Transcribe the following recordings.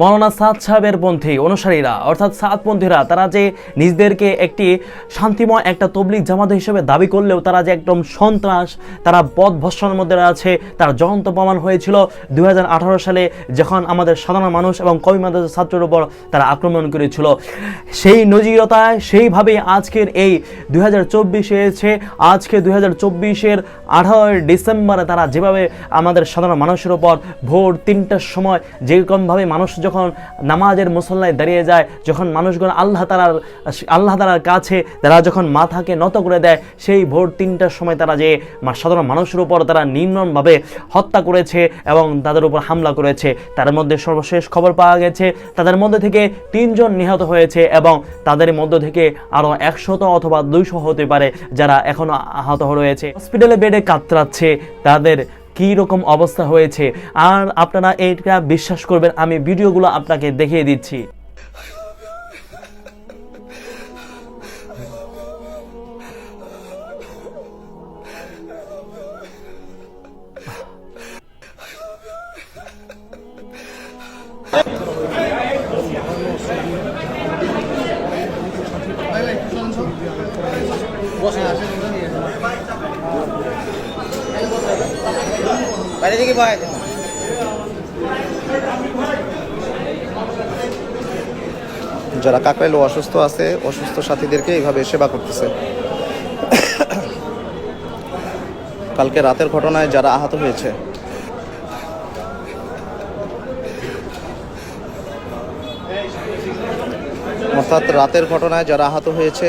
মৌলানা সাদ সাহেবের পন্থী অনুসারীরা, অর্থাৎ সাদপন্থীরা তারা যে নিজেদেরকে একটি শান্তিময় একটা তবলিক জামাত হিসেবে দাবি করলেও তারা যে একদম সন্ত্রাস, তারা পথ ভস্যনের মধ্যে আছে তার জ্বলন্ত প্রমাণ হয়েছিল দু হাজার আঠারো সালে যখন আমাদের সাধারণ মানুষ এবং কবি মাদ্রাসা ছাত্রের উপর তারা আক্রমণ করেছিল। সেই নজিরতায়, সেইভাবেই আজকের এই দুই হাজার চব্বিশে এসে, আজকে দু হাজার চব্বিশের আঠারোই ডিসেম্বরে তারা যেভাবে আমাদের সাধারণ মানুষের উপর ভোর তিনটার সময় যেরকমভাবে মানুষ যখন নামাজের মুসল্লায় দাঁড়িয়ে যায়, যখন মানুষগণ আল্লাহ তালার আল্লাহ তালার কাছে, তারা যখন মাথাকে নত করে দেয়, সেই ভোর তিনটার সময় তারা যে সাধারণ মানুষের উপর তারা নির্মমভাবে হত্যা করেছে এবং তাদের উপর হামলা করেছে, তার মধ্যে সর্বশেষ খবর পাওয়া গেছে, তাদের মধ্যে থেকে তিনজন নিহত হয়েছে এবং তাদের মধ্য থেকে আরও একশত অথবা দুইশো হতে পারে যারা এখনও আহত রয়েছে হসপিটালে বেডে কাতরাচ্ছে, তাদের কী রকম অবস্থা হয়েছে? আর আপনারা এটা বিশ্বাস করবেন আমি ভিডিওগুলো আপনাকে দেখিয়ে দিচ্ছি। বাইরে থেকে বয় যারা কাকরাইল অসুস্থ আছে, অসুস্থ সাথীদেরকে এইভাবে সেবা করতেছে। কালকে রাতের ঘটনায় যারা আহত হয়েছে। অর্থাৎ রাতের ঘটনায় যারা আহত হয়েছে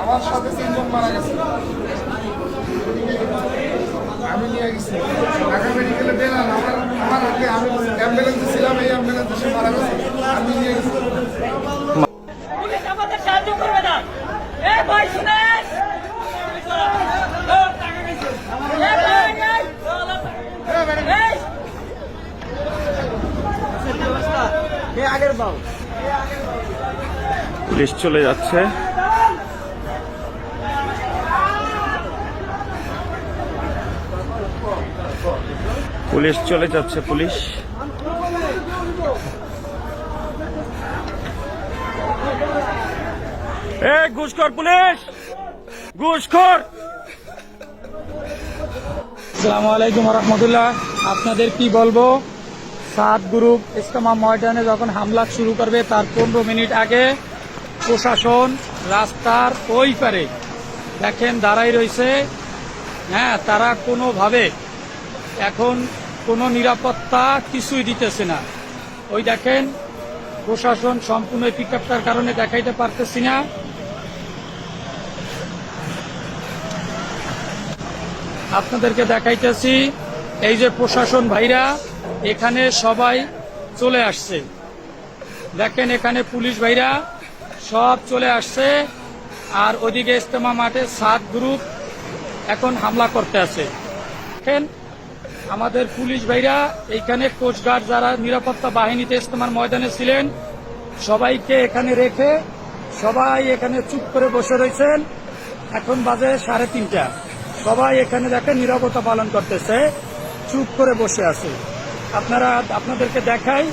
আমার সাথে তিনজন মারা গেছে আমি নিয়ে গেছি ঢাকা মেডিকেলে দিলাম আমার আমার হাতে আমি অ্যাম্বুলেন্সে ছিলাম এই অ্যাম্বুলেন্সে সে মারা গেছে আমি নিয়ে গেছি পুলিশ আমাদের সাহায্য করবে না এ ভাই শুনেন এ ভাই, এই। এই। পুলিশ চলে যাচ্ছে। পুলিশ চলে যাচ্ছে পুলিশ। এ ঘুষখোর পুলিশ! ঘুষখোর! আসসালামু আলাইকুম রহমতুল্লাহ। আপনাদের কি বলব? সাত গ্রুপ ইস্তমা ময়দানে যখন হামলা শুরু করবে, তার পনেরো মিনিট আগে প্রশাসন রাস্তার ওই পারে, দেখেন দাঁড়াই রয়েছে। হ্যাঁ তারা কোনোভাবে এখন কোনো নিরাপত্তা কিছুই দিতেছে না। ওই দেখেন, প্রশাসন সম্পূর্ণ পিক আপটার কারণে দেখাইতে পারতেছি না। আপনাদেরকে দেখাইতেছি এই যে প্রশাসন ভাইরা, এখানে সবাই চলে আসছে। দেখেন এখানে পুলিশ ভাইরা সব চলে আসছে, আর ওদিকে ইস্তেমা মাঠে সাত গ্রুপ এখন হামলা করতে আছে। দেখেন, আমাদের পুলিশ ভাইরা, এইখানে কোস্টগার্ড যারা নিরাপত্তা বাহিনীতে ইস্তেমার ময়দানে ছিলেন, সবাইকে এখানে রেখে সবাই এখানে চুপ করে বসে রয়েছেন। এখন বাজে সাড়ে তিনটা। সবাই এখানে দেখে নিরাপত্তা পালন করতেছে। চুপ করে বসে আছে। আপনারা আপনাদেরকে দেখাই